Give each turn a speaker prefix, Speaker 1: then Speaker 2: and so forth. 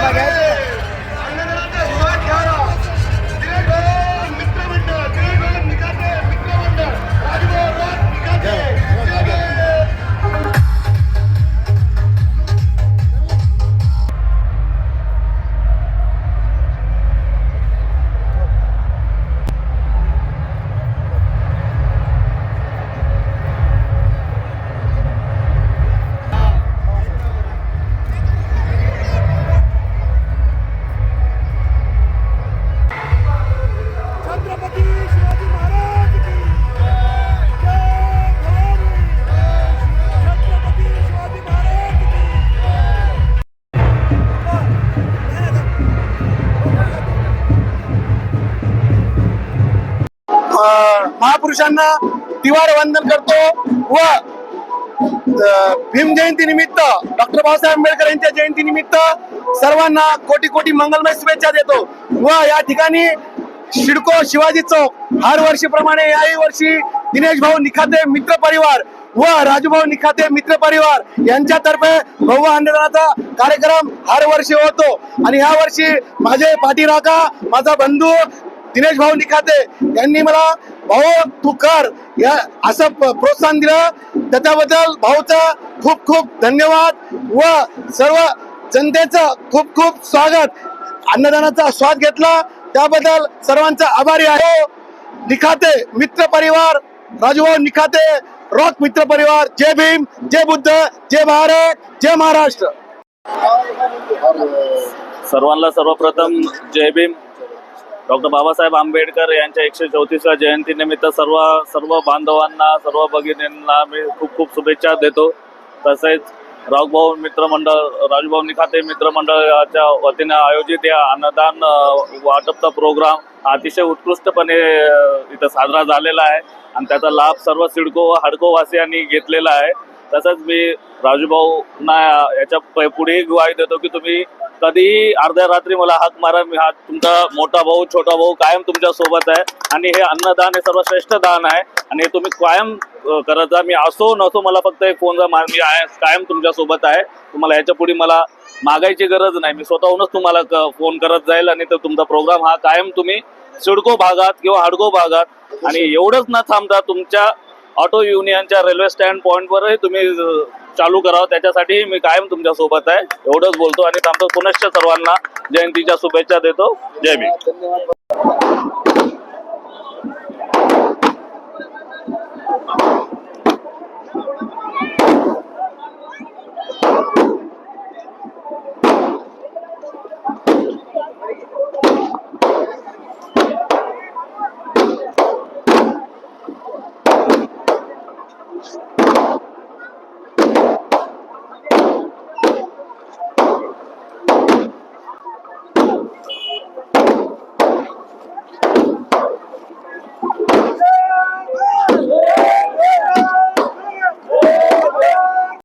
Speaker 1: Devagar. महापुरुषांना तिवार वंदन करतो व भीम जयंती निमित्त डॉक्टर बाबासाहेब आंबेडकर यांच्या जयंती निमित्त सर्वांना कोटी कोटी मंगलमय शुभेच्छा देतो. व या ठिकाणी शिडको शिवाजी चौक हर वर्षीप्रमाणे याही वर्षी दिनेश भाऊ निखाते मित्र परिवार व राजूभाऊ निखाते मित्र परिवार यांच्यातर्फे भव्य आंदोलनाचा कार्यक्रम हर वर्षी होतो. आणि ह्या वर्षी माझे पाठीराखा माझा बंधू दिनेश भाऊ निखाते यांनी मला भाऊ तू कर. या असं प्रोत्साहन दिलं. त्याच्याबद्दल भाऊचा खूप खूप धन्यवाद व सर्व जनतेचं खूप खूप स्वागत. अन्नदानाचा स्वाद घेतला. त्याबद्दल सर्वांचा आभारी आहे. निखाते मित्र परिवार. राजूभाऊ निखाते रॉक मित्र परिवार. जय भीम जय बुद्ध जय भारत जय महाराष्ट्र.
Speaker 2: सर्वांना सर्वप्रथम जय भीम. डॉक्टर बाबासाहेब आंबेडकर यांच्या एकशे चौतीसव्या जयंतीनिमित्त सर्व सर्व बांधवांना सर्व भगिनींना मी खूप खूप शुभेच्छा देतो. तसेच राजभाऊ मित्रमंडळ राजभाऊ निखाते मित्रमंडळाच्या वतीने आयोजित या अन्नदान वाटपचा प्रोग्राम अतिशय उत्कृष्टपणे इथं साजरा झालेला आहे. आणि त्याचा लाभ सर्व सिडको व हडको वासियांनी घेतलेला आहे. तसंच मी राजूभाऊंना याच्यापुढे पुढेही ग्वाही देतो की तुम्ही कधीही अर्ध्या रात्री मला हाक मारा मी हा तुमचा मोठा भाऊ छोटा भाऊ कायम तुमच्यासोबत आहे. आणि हे अन्नदान हे सर्वश्रेष्ठ दान आहे. आणि हे तुम्ही कायम करत जा. मी असो नसो मला फक्त एक फोन मार मी आहे कायम तुमच्यासोबत आहे. तुम्हाला याच्यापुढे मला मागायची गरज नाही. मी स्वतःहूनच तुम्हाला फोन करत जाईल आणि तर तुमचा प्रोग्राम हा कायम तुम्ही सिडको भागात किंवा हडको भागात. आणि एवढंच न थांबता तुमच्या ऑटो युनियनच्या रेल्वे स्टँड पॉईंटवरही तुम्ही चालू करावं. त्याच्यासाठी मी कायम तुमच्यासोबत आहे. एवढंच बोलतो आणि थांबतो पुनश्च सर्वांना जयंतीच्या शुभेच्छा देतो. जय मी Thank you.